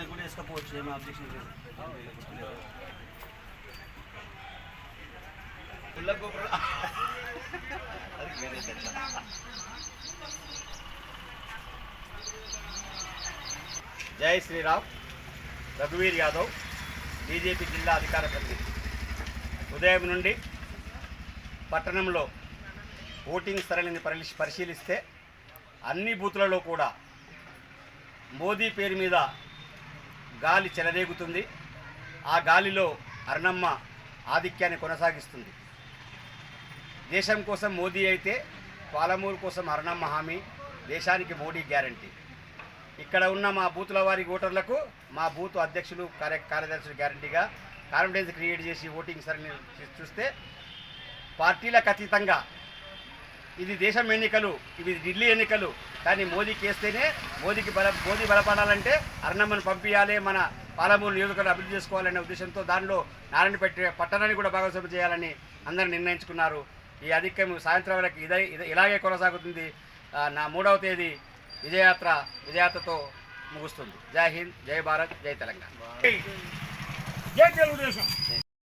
చేసుకపోవచ్చు ఏమో అబ్జెక్షన్ లేదు. పుల్ల గోపురం. అది వేరే జై శ్రీరామ్. రఘువీర్ యాదవ్ బీజేపీ జిల్లా అధికార ప్రతినిధి. ఉదయం నుండి పట్టణంలో ఓటింగ్ సరళిని పరిశీ- పరిశీలిస్తే అన్ని బూతులలో కూడా మోదీ పేరు మీద గాలి చెలరేగుతుంది. ఆ గాలిలో అరణమ్మ ఆధిక్యాన్ని కొనసాగిస్తుంది. దేశం కోసం మోదీ అయితే పాలమూరు కోసం అరుణమ్మ హామీ దేశానికి మోడీ గ్యారంటీ. ఇక్కడ ఉన్న మా బూతుల వారి ఓటర్లకు మా బూత్ అధ్యక్షులు కార్య కార్యదర్శులు గ్యారంటీగా కాన్ఫిడెన్స్ క్రియేట్ చేసి ఓటింగ్ సరళి చూస్తే పార్టీలకు అతీతంగా ఇది దేశం ఎన్నికలు ఇవి ఢిల్లీ ఎన్నికలు. కానీ మోదీకి వేస్తేనే మోదీకి బల మోదీ బలపడాలంటే అర్ణమ్మను పంపించాలి మన పాలమూరు నియోజకవర్గం అభివృద్ధి చేసుకోవాలనే ఉద్దేశంతో దానిలో నారాయణపేట పట్టణాన్ని కూడా భాగస్వామ్యం చేయాలని అందరూ నిర్ణయించుకున్నారు. ఈ అధిక్యం సాయంత్రం వరకు ఇదే ఇలాగే కొనసాగుతుంది. నా మూడవ తేదీ విజయయాత్ర విజయయాత్రతో ముగుస్తుంది. జై హింద్ జై భారత్ జై తెలంగాణ. జై తెలుగుదేశం.